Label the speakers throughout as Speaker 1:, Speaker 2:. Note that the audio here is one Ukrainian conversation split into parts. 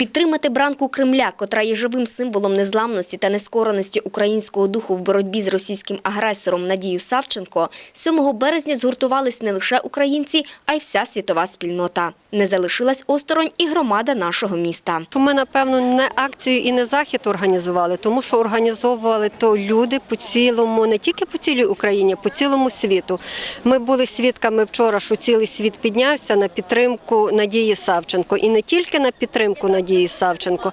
Speaker 1: Підтримати бранку Кремля, котра є живим символом незламності та нескореності українського духу в боротьбі з російським агресором Надію Савченко, 7 березня згуртувались не лише українці, а й вся світова спільнота. Не залишилась осторонь і громада нашого міста.
Speaker 2: Ми, напевно, не акцію і не захід організували, тому що організовували то люди по цілому, не тільки по цілій Україні, по цілому світу. Ми були свідками вчора, що цілий світ піднявся на підтримку Надії Савченко. І не тільки на підтримку Надії Савченко.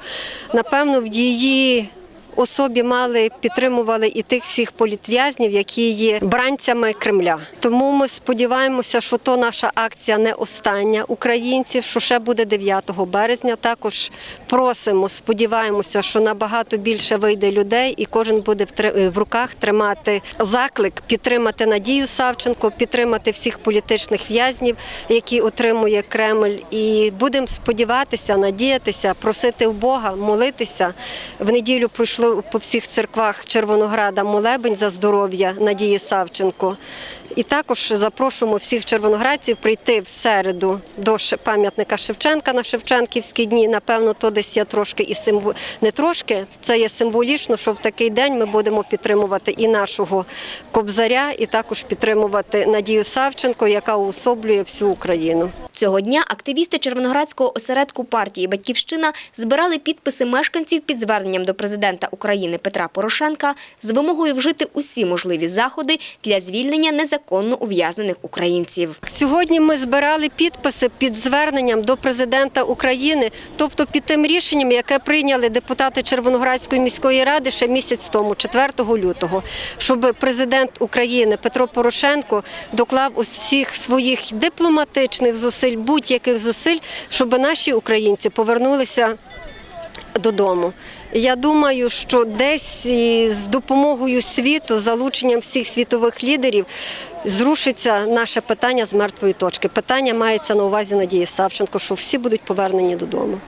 Speaker 2: Напевно, в її особі мали підтримували і тих всіх політв'язнів, які є бранцями Кремля. Тому ми сподіваємося, що то наша акція не остання українців, що ще буде 9 березня. Також просимо, сподіваємося, що набагато більше вийде людей, і кожен буде в руках тримати заклик, підтримати Надію Савченко, підтримати всіх політичних в'язнів, які отримує Кремль. І будемо сподіватися, надіятися, просити в Бога, молитися. В неділю пройшло по всіх церквах Червонограда молебень за здоров'я Надії Савченко. І також запрошуємо всіх червоноградців прийти в середу до пам'ятника Шевченка на Шевченківські дні. Напевно, то десь є трошки і символ... не трошки. Це є символічно, що в такий день ми будемо підтримувати і нашого кобзаря, і також підтримувати Надію Савченко, яка уособлює всю Україну.
Speaker 1: Цього дня активісти Червоноградського осередку партії «Батьківщина» збирали підписи мешканців під зверненням до президента України Петра Порошенка з вимогою вжити усі можливі заходи для звільнення незаконно ув'язнених українців.
Speaker 2: Сьогодні ми збирали підписи під зверненням до президента України, тобто під тим рішенням, яке прийняли депутати Червоноградської міської ради ще місяць тому, 4 лютого, щоб президент України Петро Порошенко доклав усіх своїх дипломатичних зусиль, будь-яких зусиль, щоб наші українці повернулися додому. Я думаю, що десь з допомогою світу, залученням всіх світових лідерів, зрушиться наше питання з мертвої точки. Питання мається на увазі Надії Савченко, що всі будуть повернені додому.